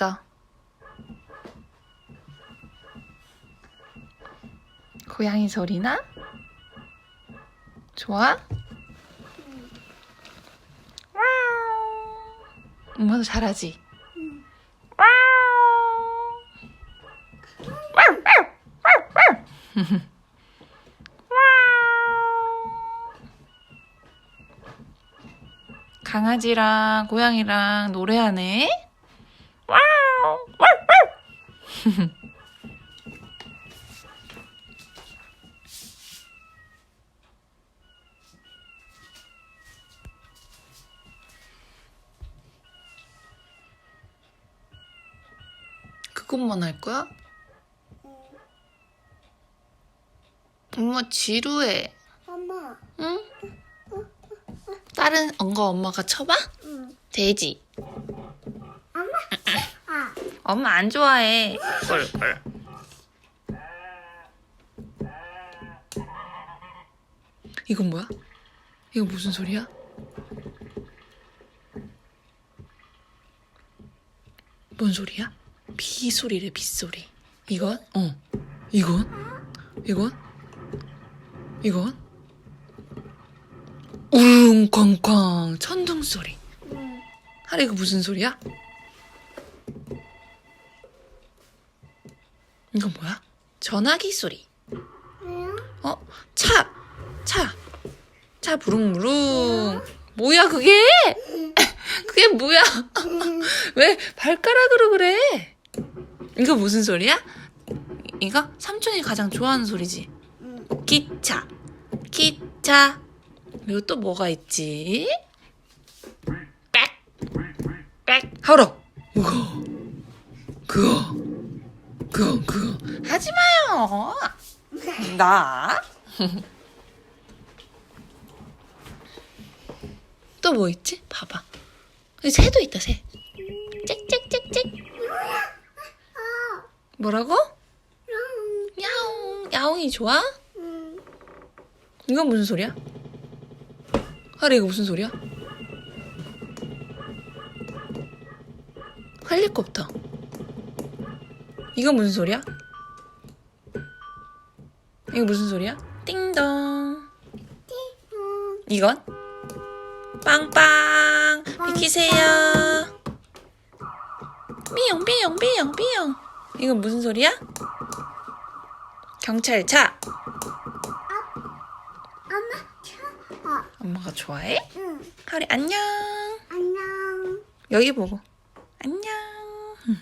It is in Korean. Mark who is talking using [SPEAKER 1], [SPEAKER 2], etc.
[SPEAKER 1] 있어. 고양이 소리나? 좋아? 엄마도 잘하지? 강아지랑 고양이랑 노래하네. 그것만 할 거야? 엄마 지루해.
[SPEAKER 2] 엄마.
[SPEAKER 1] 응? 다른 거 엄마가 쳐봐?
[SPEAKER 2] 응.
[SPEAKER 1] 돼지.
[SPEAKER 2] 엄마.
[SPEAKER 1] 안 좋아해. 꿀꿀. 이건 뭐야? 이거 무슨 소리야? 뭔 소리야? 비 소리래 비 소리. 이건? 어. 이건? 이건? 이건? 우웅쾅쾅 천둥 소리.
[SPEAKER 2] 응.
[SPEAKER 1] 하리 이거 무슨 소리야? 이건 뭐야? 전화기 소리.
[SPEAKER 2] 왜요?
[SPEAKER 1] 어? 차! 차! 차 부릉부릉. 뭐야 그게? 그게 뭐야? 왜 발가락으로 그래? 이거 무슨 소리야? 이거 삼촌이 가장 좋아하는 소리지.
[SPEAKER 2] 응.
[SPEAKER 1] 기차. 기차. 그리고 또 뭐가 있지? 빽. 빽. 하울어. 그거. 그거. 그거. 하지 마요. 나. 또 뭐 있지? 봐봐. 새도 있다, 새. 짹짹짹짹. 뭐라고? 야옹. 야옹이 좋아?
[SPEAKER 2] 응.
[SPEAKER 1] 이건 무슨 소리야? 하리 이거 무슨 소리야? 헬리콥터. 이건 무슨 소리야? 이거 무슨 소리야? 띵동.
[SPEAKER 2] 응.
[SPEAKER 1] 이건? 빵빵. 비키세요. 삐용 삐용 삐용 삐용. 이건 무슨 소리야? 경찰차.
[SPEAKER 2] 엄마. 차. 아.
[SPEAKER 1] 엄마가 좋아해?
[SPEAKER 2] 응.
[SPEAKER 1] 하리 안녕.
[SPEAKER 2] 안녕.
[SPEAKER 1] 여기 보고 안녕